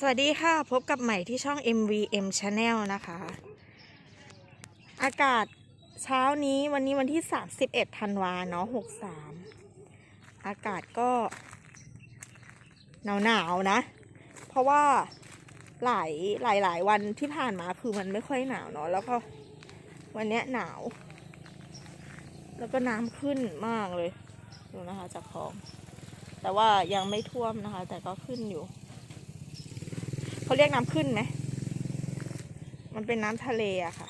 สวัสดีค่ะ พบกับใหม่ที่ช่อง MVM Channel นะคะ อากาศเช้านี้วันนี้วันที่ 31ธันวาเนาะ63 อากาศก็ หนาวหนาวนะ เพราะว่าหลายหลายหลายวันที่ผ่านมาคือมันไม่ค่อยหนาวเนาะแล้วก็วันนี้หนาว แล้วก็น้ำขึ้นมากเลย ดูนะคะจากคลอง แต่ว่ายังไม่ท่วมนะคะ แต่ก็ขึ้นอยู่ เขาเรียกน้ำขึ้นไหม มันเป็นน้ำทะเลอะค่ะ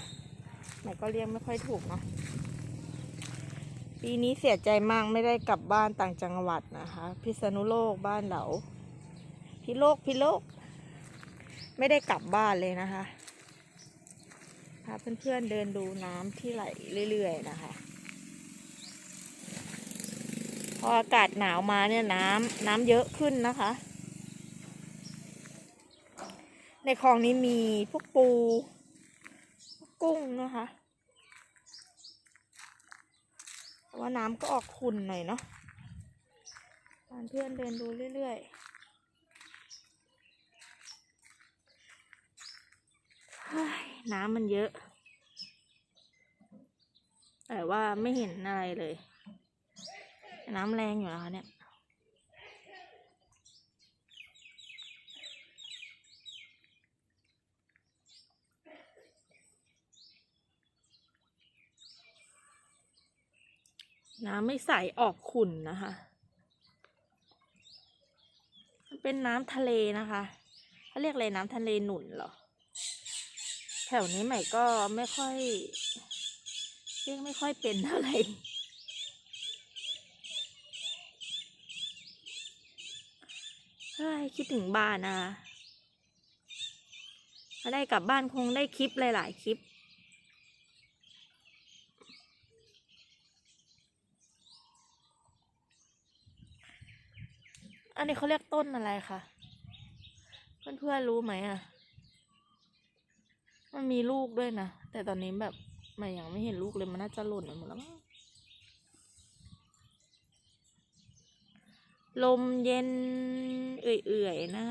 ไหนก็เรียกไม่ค่อยถูกเนาะ ปีนี้เสียใจมากไม่ได้กลับบ้านต่างจังหวัดนะคะ พิษณุโลกบ้านเหลาพิโลกพิโลก ไม่ได้กลับบ้านเลยนะคะพาเพื่อนๆเดินดูน้ำที่ไหลเรื่อยๆนะคะ พออากาศหนาวมาเนี่ยน้ำน้ำเยอะขึ้นนะคะ ในคลองนี้มีพวกปูพวกกุ้งนะคะ แต่ว่าน้ำก็ออกขุ่นหน่อยเนาะพาเพื่อนเดินดูเรื่อยๆ น้ำมันเยอะ แต่ว่าไม่เห็นอะไรเลย น้ำแรงอยู่นะคะเนี่ย น้ำไม่ใสออกขุ่นนะคะ มันเป็นน้ำทะเลนะคะเขาเรียกอะไรน้ำทะเลหนุนเหรอ แถวนี้ใหม่ก็ไม่ค่อยเรียกไม่ค่อยเป็นเท่าไหร่เฮ้ยคิดถึงบ้านนะคะถ้าได้กลับบ้านคงได้คลิปหลาย ๆ คลิป อันนี้เขาเรียกต้นอะไรคะเพื่อนเพื่อนรู้ไหมอะ มันมีลูกด้วยนะ แต่ตอนนี้แบบไม่ยังไม่เห็นลูกเลยมันน่าจะหล่นไปหมดแล้วลมเย็นเอื่อยๆนะ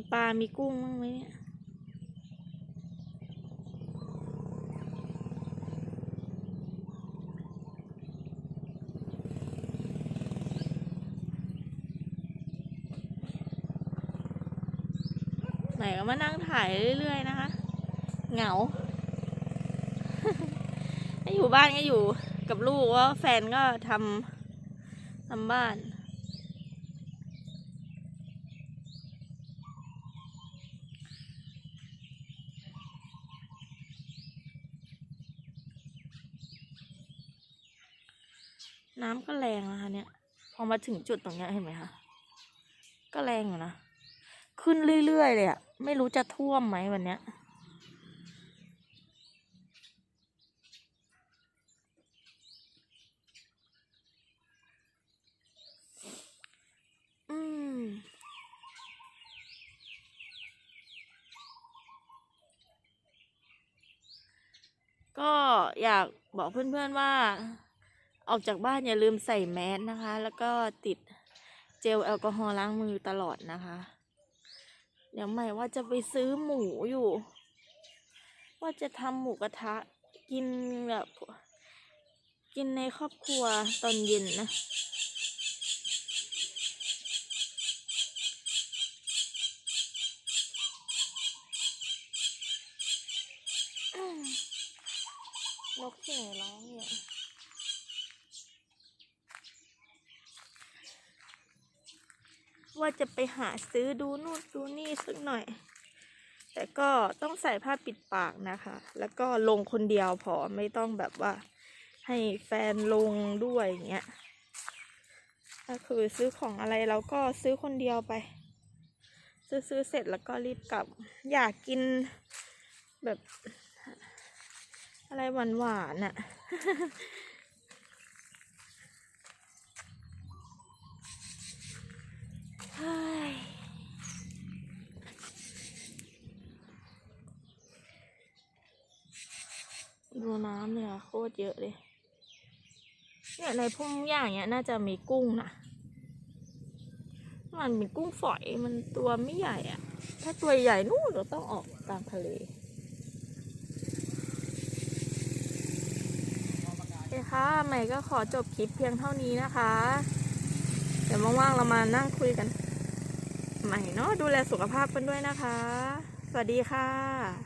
มีปลา มีกุ้งบ้างไหมเนี่ย ไหนก็มานั่งถ่ายเรื่อยๆนะคะ เหงาถ้าอยู่บ้านก็อยู่กับลูกว่าแฟนก็ทำทำบ้าน น้ำก็แรงนะคะ เนี่ย พอมาถึงจุดตรงเนี้ยเห็นไหมคะ ก็แรงอยู่นะ ขึ้นเรื่อยๆเลยอะไม่รู้จะท่วมไหมวันเนี้ย อืม ก็อยากบอกเพื่อนๆว่า ออกจากบ้านอย่าลืมใส่แมสนะคะ แล้วก็ติดเจลแอลกอฮอล์ล้างมือตลอดนะคะ เดี๋ยวใหม่ว่าจะไปซื้อหมูอยู่ ว่าจะทำหมูกระทะกินแบบกินในครอบครัวตอนเย็นนะนกที่ไหนร้องเนี่ย ว่าจะไปหาซื้อดูนู่นดูนี่สักหน่อย แต่ก็ต้องใส่ผ้าปิดปากนะคะ แล้วก็ลงคนเดียวพอไม่ต้องแบบว่า ให้แฟนลงด้วยอย่างเงี้ยถ้าคือซื้อของอะไรเราก็ซื้อคนเดียวไป ซื้อซื้อเสร็จแล้วก็รีบกลับ อยากกินแบบ อะไรหวานหวานอะ ดูน้ำเนี่ยโคตรเยอะเลย เนี่ยในพุ่มหญ้าเนี่ยน่าจะมีกุ้งนะมันมีกุ้งฝอยมันตัวไม่ใหญ่อะถ้าตัวใหญ่นู่นเราต้องออกตามทะเลโอเคค่ะใหม่ก็ขอจบคลิปเพียงเท่านี้นะคะ เดี๋ยวว่างๆเรามานั่งคุยกัน ใหม่เนาะดูแลสุขภาพกันด้วยนะคะ สวัสดีค่ะ